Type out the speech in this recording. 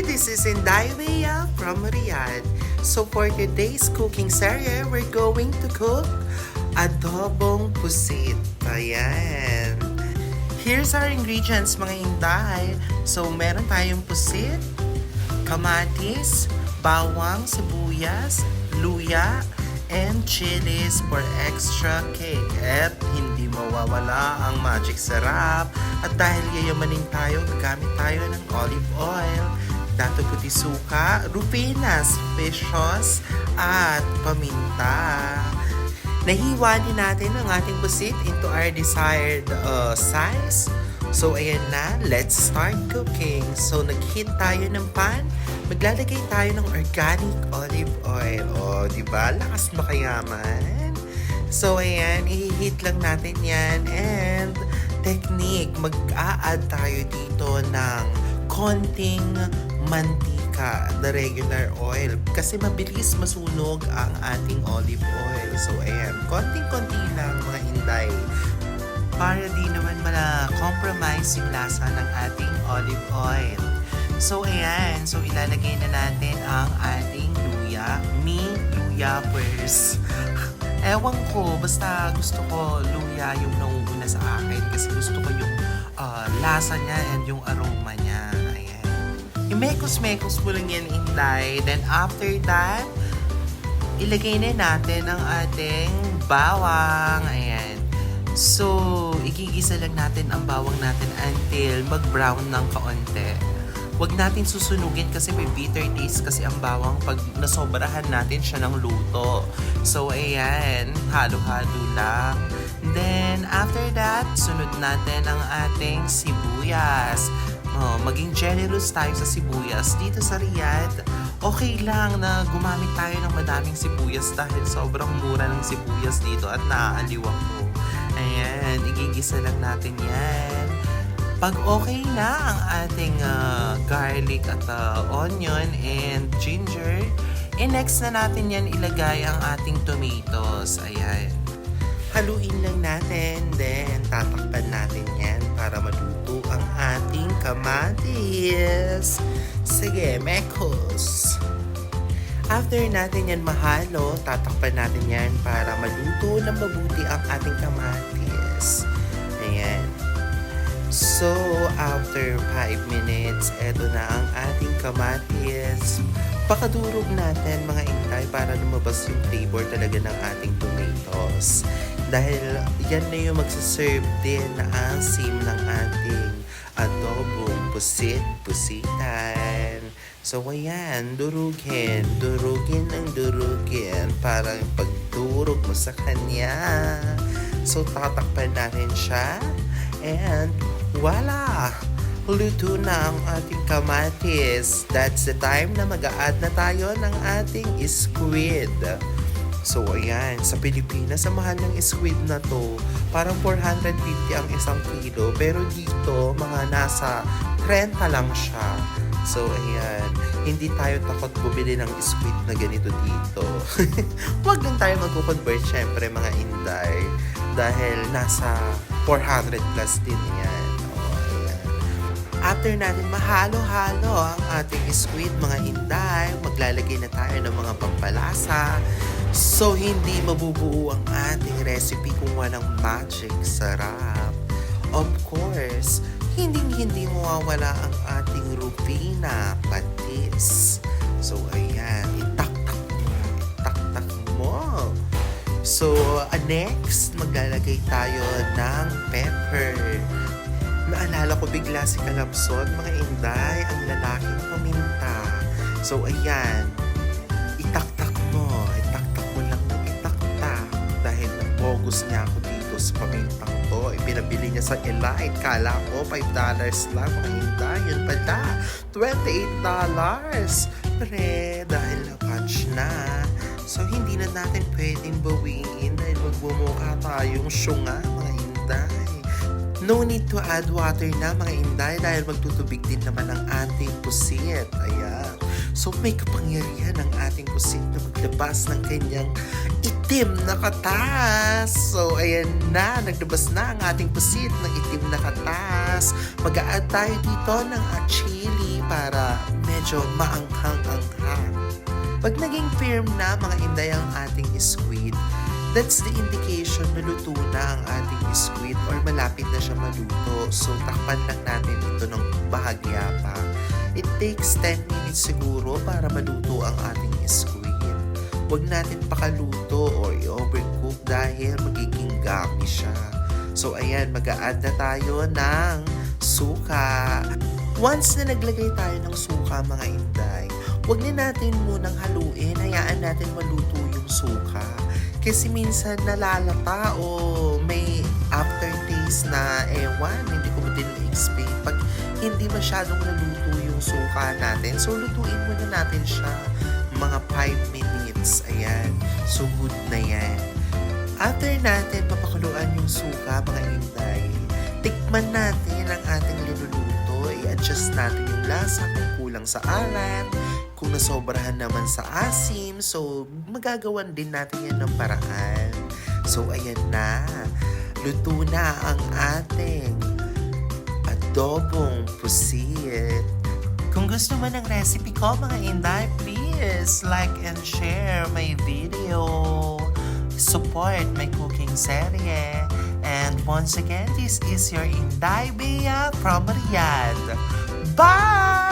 This is Inday Weya from Riyadh. So for today's cooking series, we're going to cook adobong pusit. Ayan. Here's our ingredients mga Inday. So meron tayong pusit, kamatis, bawang, sibuyas, luya, and chilies for extra cake. At hindi mawawala ang magic sarap. At dahil yayamanin tayo, gagamit tayo ng olive oil, dato puti suka, rupinas, sauce, at paminta. Nahiwa din natin ang ating pusit into our desired uh, size. So, ayan na. Let's start cooking. So, nag-heat tayo ng pan. Maglalagay tayo ng organic olive oil. O, di ba? Lakas makayaman. So, ayan. I-heat lang natin yan. And, technique. Mag-a-add tayo dito ng konting mantika, the regular oil. Kasi mabilis masunog ang ating olive oil. So, ayan. Konting-konti lang mga inday para di naman mala-compromise yung lasa ng ating olive oil. So, ayan. So, ilalagay na natin ang ating luya. Me, luya first. Ewan ko, basta gusto ko luya yung nauuna sa akin kasi gusto ko yung ah, lasa niya and yung aroma niya. Ayan. I-mekos-mekos mo lang yan, Inday. Then, after that, ilagay na natin ang ating bawang. Ayan. So, igigisa lang natin ang bawang natin until mag-brown ng kaunti. Huwag natin susunugin kasi may bitter taste kasi ang bawang pag nasobrahan natin siya ng luto. So, ayan, halo-halo lang. Then, after that, sunod natin ang ating sibuyas. Oh, maging generous tayo sa sibuyas. Dito sa Riyadh, okay lang na gumamit tayo ng madaming sibuyas dahil sobrang mura ng sibuyas dito at naaaliw ako. Ayan, igigisa lang natin yan. Pag okay na ang ating ah, garlic at ah, onion and ginger, eh next na natin yan ilagay ang ating tomatoes. Ayan. Haluin lang natin, then tatakpan natin yan para maluto ang ating kamatis. Sige, mekos. After natin yan mahalo, tatakpan natin yan para maluto ng mabuti ang ating kamatis. Ayan. So, after 5 minutes, eto na ang ating kamatis. Pakadurog natin mga intay para lumabas yung flavor talaga ng ating tomatoes. Dahil yan na yung magsaserve din na asim ng ating adobong pusit-pusitan. So, ayan, durugin. Durugin ng durugin. Parang pagdurog mo sa kanya. So, tatakpan natin siya. And, voila! Luto na ang ating kamatis. That's the time na mag-a-add na tayo ng ating squid. So, ayan. Sa Pilipinas, ang mahal ng squid na to. Parang 450 ang isang kilo. Pero dito, mga nasa 30 lang siya. So, ayan. Hindi tayo takot bumili ng squid na ganito dito. Huwag lang tayo magkukonvert, syempre, mga inday. Dahil nasa 400 plus din yan. After natin mahalo-halo ang ating squid, mga inday, maglalagay na tayo ng mga pampalasa. So, hindi mabubuo ang ating recipe kung walang magic sarap. Of course, hindi-hindi mawawala ang ating rupina, patis. So, ayan, itaktak mo, itaktak mo. So, uh, next, maglalagay tayo ng pepper. Naalala ko bigla si Kalapson, mga inday, ang lalaking paminta. So, ayan, itaktak mo, itaktak mo lang ng itaktak. Dahil nabogus niya ako dito sa pamintang to. Ipinabili niya sa Elite. Kala ko, $5 lang, mga inday. Yun pala, $28. Pre, dahil na-punch na. So, hindi na natin pwedeng bawiin dahil magbumukha tayong syunga, mga inday. No need to add water na mga inday dahil magtutubig din naman ang ating pusit. Ayan. So may kapangyarihan ang ating pusit na maglabas ng kanyang itim na katas. So ayan na, naglabas na ang ating pusit ng itim na katas. Mag-a-add tayo dito ng chili para medyo maanghang-anghang. Pag naging firm na mga inday ang ating squid, that's the indication na na ang ating squid or malapit na siya maluto. So, takpan lang natin ito ng bahagya pa. It takes 10 minutes siguro para maluto ang ating squid. Huwag natin pakaluto or i-overcook dahil magiging gummy siya. So, ayan, mag-a-add na tayo ng suka. Once na naglagay tayo ng suka mga inday, huwag na natin munang haluin, hayaan natin maluto yung suka. Kasi minsan nalalata o may aftertaste na ewan, hindi ko din ma-explain. Pag hindi masyadong naluto yung suka natin, so lutuin muna natin siya mga 5 minutes. Ayan, so good na yan. After natin mapakuluan yung suka, mga inday, tikman natin ang ating linuluto. I-adjust natin yung lasa kung kulang sa alat, kung nasobrahan naman sa asim. So, magagawan din natin yan ng paraan. So, ayan na. Luto na ang ating adobong pusit. Kung gusto mo ng recipe ko, mga inday, please like and share my video. Support my cooking serye. And once again, this is your Inday Bea from Riyadh. Bye!